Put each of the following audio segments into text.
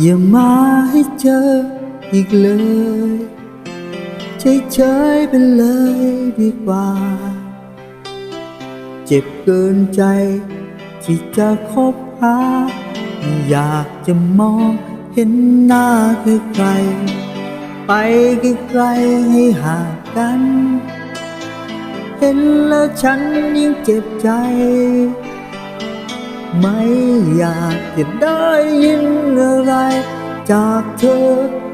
อย่ามาให้เจออีกเลยเฉยๆไปเลยดีกว่า เจ็บเกินใจ ที่จะคบหาไม่อยากจะมองเห็นหน้าใคร ไปไกลๆให้ห่างกัน เห็นแล้วฉันยิ่งเจ็บใจ ไม่อยากจะได้ยินอะไร จากเธอ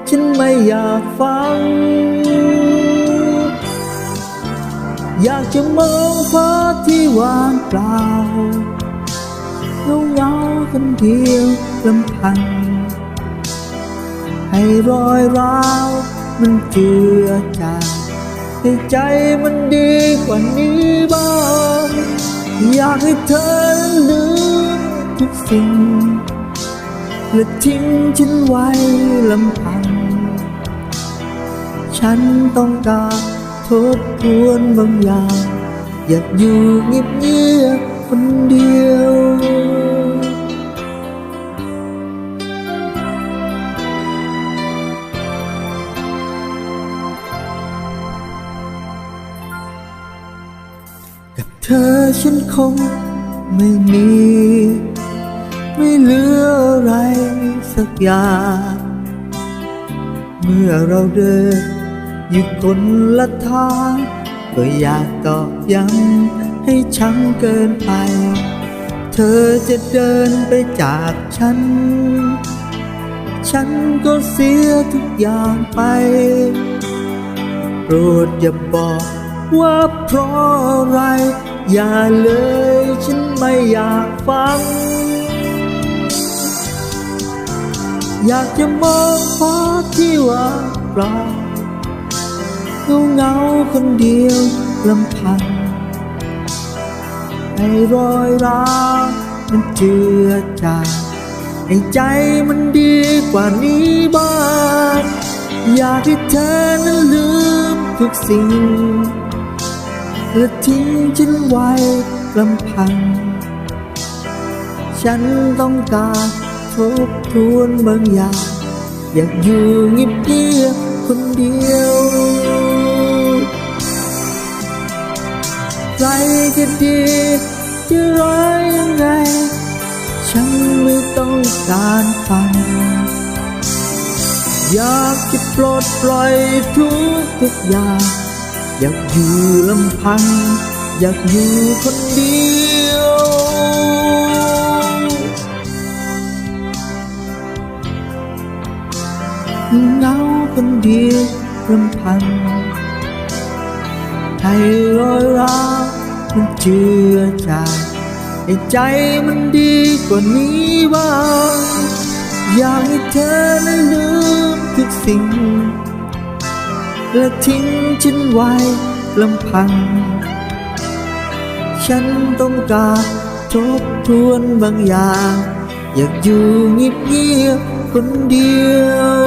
ฉันไม่อยากฟัง อยากจะมองฟ้าที่ว่างเปล่าเงาเงาคนเดียวลำพัง ให้รอยร้าวมันเจือจางให้ใจมันดีกว่านี้บ้าง อยากให้เธอลืม ทุกสิ่งและทิ้งฉันไว้ลำพัง ฉันต้องการทบทวนบางอย่าง อยากอยู่เงียบเงียบคนเดียวกับเธอฉันคงไม่มี สักอย่าง เมื่อเราเดินอยู่คนละทาง ก็อยากตอกย้ำให้ช้ำเกินไป เธอจะเดินไปจากฉัน ฉันก็เสียทุกอย่างไปโปรดอย่าบอกว่าเพราะอะไร อย่าเลยฉันไม่อยากฟัง อยากจะมองฟ้าที่ว่างเปล่าเงาเงาคนเดียวลำพังให้รอยร้าวมันเจือจางให้ใจมันดีกว่านี้บ้างอยากให้เธอนั้นลืมทุกสิ่งและทิ้งฉันไว้ลำพัง ฉันต้องการ ทบทวนบางอย่าง อยากอยู่เงียบเงียบคนเดียวใครจะดีจะร้ายยังไง ฉันไม่ต้องการฟัง อยากจะปลดปล่อยทุกทุกอย่าง อยากอยู่ลำพัง อยากอยู่คนเดียว เหงาคนเดียวลำพังให้รอยร้าวมันเจือจางให้ใจมันดีกว่านี้บ้างอยากให้เธอนั้นลืมทุกสิ่ง และทิ้งฉันไว้ลำพัง ฉันต้องการทบทวนบางอย่าง อยากอยู่เงียบๆคนเดียว